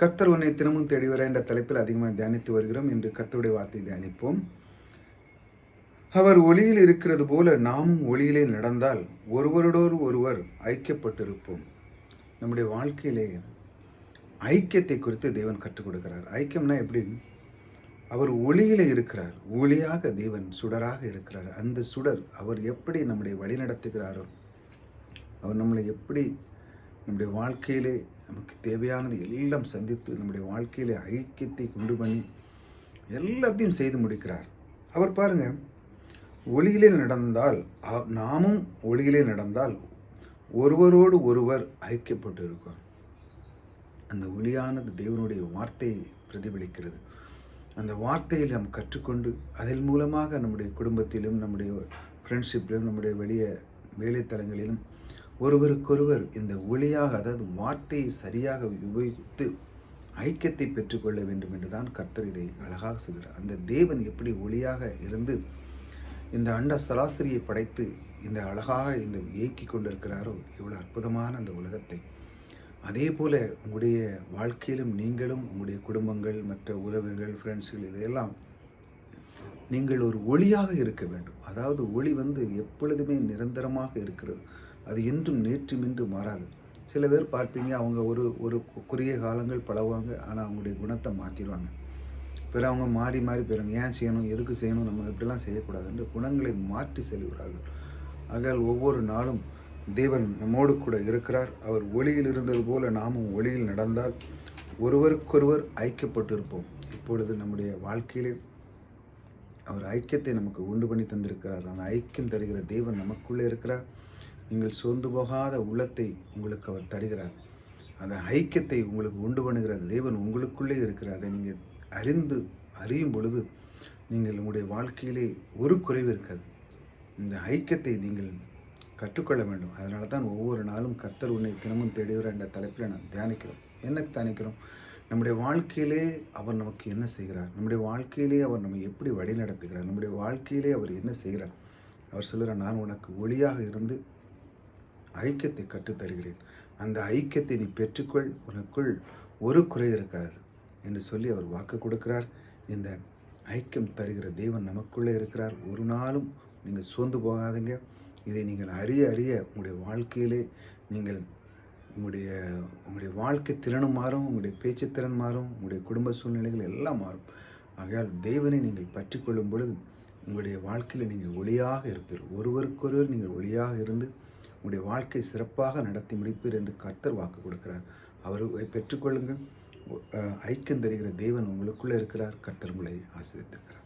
கர்த்தர் உன்னை தினமும் தேடி வர என்ற தலைப்பில் அதிகமாக தியானித்து வருகிறோம். என்று கர்த்தருடைய வார்த்தை தியானிப்போம். அவர் ஒளியில் இருக்கிறது போல நாமும் ஒளியிலே நடந்தால் ஒருவரோடு ஒருவர் ஐக்கியப்பட்டிருப்போம். நம்முடைய வாழ்க்கையிலே ஐக்கியத்தை குறித்து தேவன் கற்றுக் கொடுக்கிறார். ஐக்கியம்னா எப்படி? அவர் ஒளியிலே இருக்கிறார். ஒளியாக தேவன் சுடராக இருக்கிறார். அந்த சுடர் அவர் எப்படி நம்முடைய வழி நடத்துகிறாரோ அவர் நம்மளை எப்படி நம்முடைய வாழ்க்கையிலே நமக்கு தேவையானது எல்லாம் சந்தித்து நம்முடைய வாழ்க்கையிலே ஐக்கியத்தை கொண்டு பண்ணி எல்லாத்தையும் செய்து முடிக்கிறார். அவர் பாருங்க ஒளியிலே நடந்தால் நாமும் ஒளியிலே நடந்தால் ஒருவரோடு ஒருவர் ஐக்கியப்பட்டு இருக்கோம் அந்த ஒளியானது தேவனுடைய வார்த்தையை பிரதிபலிக்கிறது. அந்த வார்த்தையில் நாம் கற்றுக்கொண்டு அதன் மூலமாக நம்முடைய குடும்பத்திலும் நம்முடைய ஃப்ரெண்ட்ஷிப்பிலும் நம்முடைய வெளிய வேலைத்தலங்களிலும் ஒருவருக்கொருவர் இந்த ஒளியாக அதாவது வார்த்தையை சரியாக உபயோகித்து ஐக்கியத்தை பெற்றுக்கொள்ள வேண்டும் என்று தான் கர்த்தர் இதை அழகாக சொல்கிறார். அந்த தேவன் எப்படி ஒளியாக இருந்து இந்த அண்ட சராசரியை படைத்து இந்த அழகாக இந்த இயக்கி கொண்டிருக்கிறாரோ இவ்வளோ அற்புதமான அந்த உலகத்தை. அதே போல் உங்களுடைய வாழ்க்கையிலும் நீங்களும் உங்களுடைய குடும்பங்கள் மற்ற உறவுகள் ஃப்ரெண்ட்ஸ்கள் இதையெல்லாம் நீங்கள் ஒரு ஒளியாக இருக்க வேண்டும். அதாவது ஒளி வந்து எப்பொழுதுமே நிரந்தரமாக இருக்கிறது. அது என்றும் நேற்றும் இன்று மாறாது. சில பேர் பார்ப்பீங்க அவங்க ஒரு ஒரு குறுகிய காலங்கள் பழகுவாங்க ஆனால் அவங்களுடைய குணத்தை மாற்றிடுவாங்க பிற அவங்க மாறி மாறி போயிடும் ஏன் செய்யணும் எதுக்கு செய்யணும் நம்ம இப்படிலாம் செய்யக்கூடாது என்று குணங்களை மாற்றி செல்கிறார்கள். ஆகையால் ஒவ்வொரு நாளும் தேவன் நம்மோடு கூட இருக்கிறார். அவர் ஒளியில் இருந்தது போல நாமும் ஒளியில் நடந்தால் ஒருவருக்கொருவர் ஐக்கியப்பட்டிருப்போம். இப்பொழுது நம்முடைய வாழ்க்கையிலே அவர் ஐக்கியத்தை நமக்கு உண்டு பண்ணி தந்திருக்கிறார். அந்த ஐக்கியம் தருகிற தேவன் நமக்குள்ளே இருக்கிறார். நீங்கள் சோர்ந்து போகாத உள்ளத்தை உங்களுக்கு அவர் தருகிறார். அந்த ஐக்கியத்தை உங்களுக்கு உண்டு பண்ணுகிற தேவன் உங்களுக்குள்ளே இருக்கிறார். அதை நீங்கள் அறிந்து அறியும் பொழுது நீங்கள் உங்களுடைய வாழ்க்கையிலே ஒரு குறைவு இருக்காது. இந்த ஐக்கியத்தை நீங்கள் கற்றுக்கொள்ள வேண்டும். அதனால தான் ஒவ்வொரு நாளும் கர்த்தர் உன்னை தினமும் தேடுகிற என்ற தலைப்பில் நாம் தியானிக்கிறோம். என்ன தியானிக்கிறோம்? நம்முடைய வாழ்க்கையிலே அவர் நமக்கு என்ன செய்கிறார்? நம்முடைய வாழ்க்கையிலே அவர் நம்ம எப்படி வழி நடத்துகிறார் நம்முடைய வாழ்க்கையிலே அவர் என்ன செய்கிறார்? அவர் சொல்கிறார் நான் உனக்கு ஒளியாக இருந்து ஐக்கியத்தை கற்றுத் தருகிறேன் அந்த ஐக்கியத்தை நீ பெற்றுக்கொள் உனக்குள் ஒரு குறை இருக்காது என்று சொல்லி அவர் வாக்கு கொடுக்கிறார். இந்த ஐக்கியம் தருகிற தெய்வன் நமக்குள்ளே இருக்கிறார். ஒரு நாளும் நீங்கள் சோர்ந்து போகாதீங்க. இதை நீங்கள் அறிய அறிய உங்களுடைய வாழ்க்கையிலே நீங்கள் உங்களுடைய உங்களுடைய வாழ்க்கை திறனும் மாறும் உங்களுடைய பேச்சு திறன் மாறும் உங்களுடைய குடும்ப சூழ்நிலைகள் எல்லாம் மாறும். ஆகையால் தெய்வனை நீங்கள் பற்றிக்கொள்ளும் பொழுது உங்களுடைய வாழ்க்கையில் நீங்கள் ஒளியாக இருப்பீர் ஒருவருக்கொருவர் நீங்கள் ஒளியாக இருந்து உங்களுடைய வாழ்க்கை சிறப்பாக நடத்தி முடிப்பீர் என்று கர்த்தர் வாக்கு கொடுக்கிறார். அவர்களை பெற்றுக்கொள்ளுங்கள். ஐக்கியம் தருகிற தேவன் உங்களுக்குள்ளே இருக்கிறார். கர்த்தர் உங்களை ஆசிரியத்திருக்கிறார்